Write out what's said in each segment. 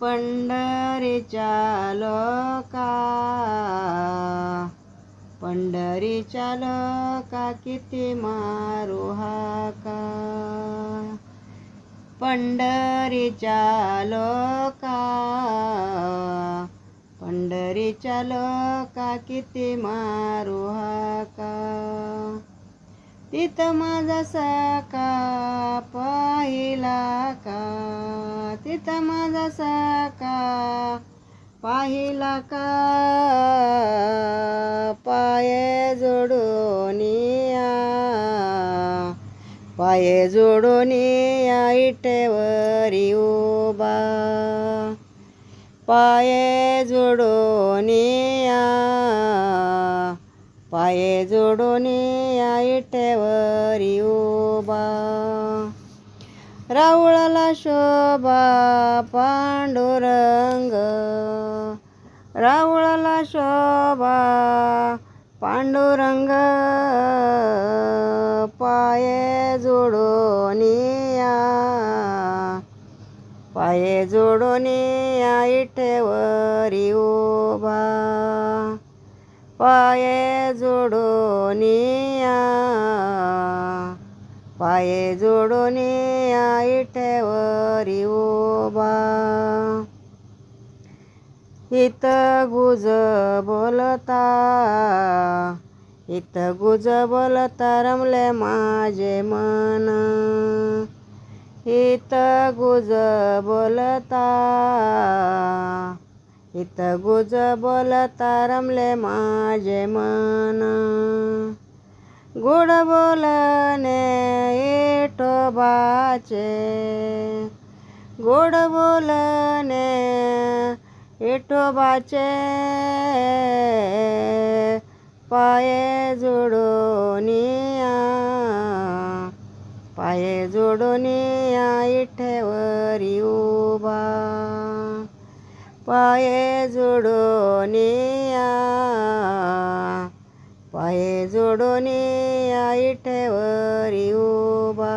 पंढरीच्या लोका पंढरीच्या लोका किती मारू हाका. पंढरीच्या लोका पंढरीच्या लोका किती मारू हाका. तिथं माझा सका पाहिला का? तिथं माझा सका पाहिला का? पाये जोडून पाय पाये जोडून या इटेवरी उबा पाये जोडून या. पाये जोडून या इटेवरी उभा. रावळाला शोभा पांडुरंग. रावळाला शोभा पांडुरंग. पाये जोडून पाये जोडून या इटेवरी उभा. पाये जोडोनिया पाये जोडोनिया या इटेवरी उभा. इत गुज बोलता इत गुज बोलता रमले माझे मन. इत गुज बोलता इथं गुज बोलता रमले माझे मन. गुड बोलणे इटोबाचे गोड बोलणे इटोबाचे पाये जोडून या. पाये जोडून या इठेवरी उभा. पाये जोडोनिया पाये जोडोनिया इठेवरी उभा.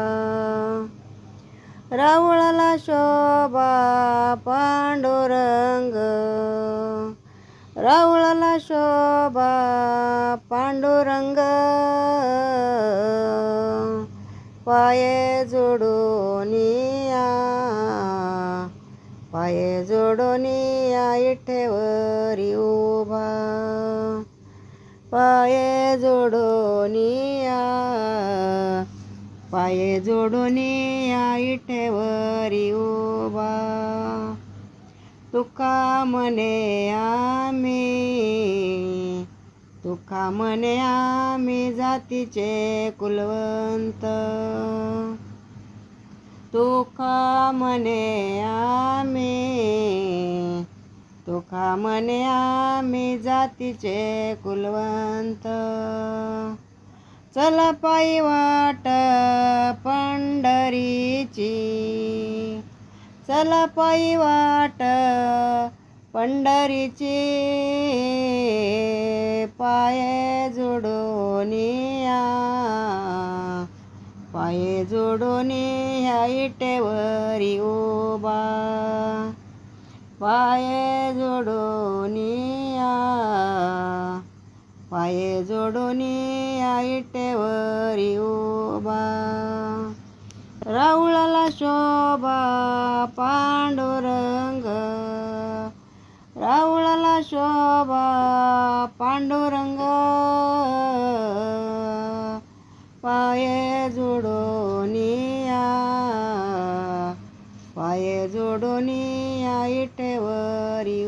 रावळाला शोभा पांडुरंग. रावळाला शोभा पांडुरंग. पाये जोडोनिया पाये जोडून आई ठेवरी उभा. पाये जोडून या. पाये जोडून या इठेवरी उभा. तुका म्हणे आम्ही तुका म्हणे आम्ही जातीचे कुलवंत. तुका म्हणे आम्ही तुका म्हणे आम्ही जातीचे कुलवंत. चला पायी वाट पंढरीची चला पायी वाट पंढरीची. पाये जोडून या. पाये जोडून ह्या इटेवरी उभा. पाये जोडून या पाये जोडून या इटेवरी उभा. राऊळाला शोभा पांडुरंग. राऊळाला शोभा पांडुरंग. जोडोनी या इटेवरी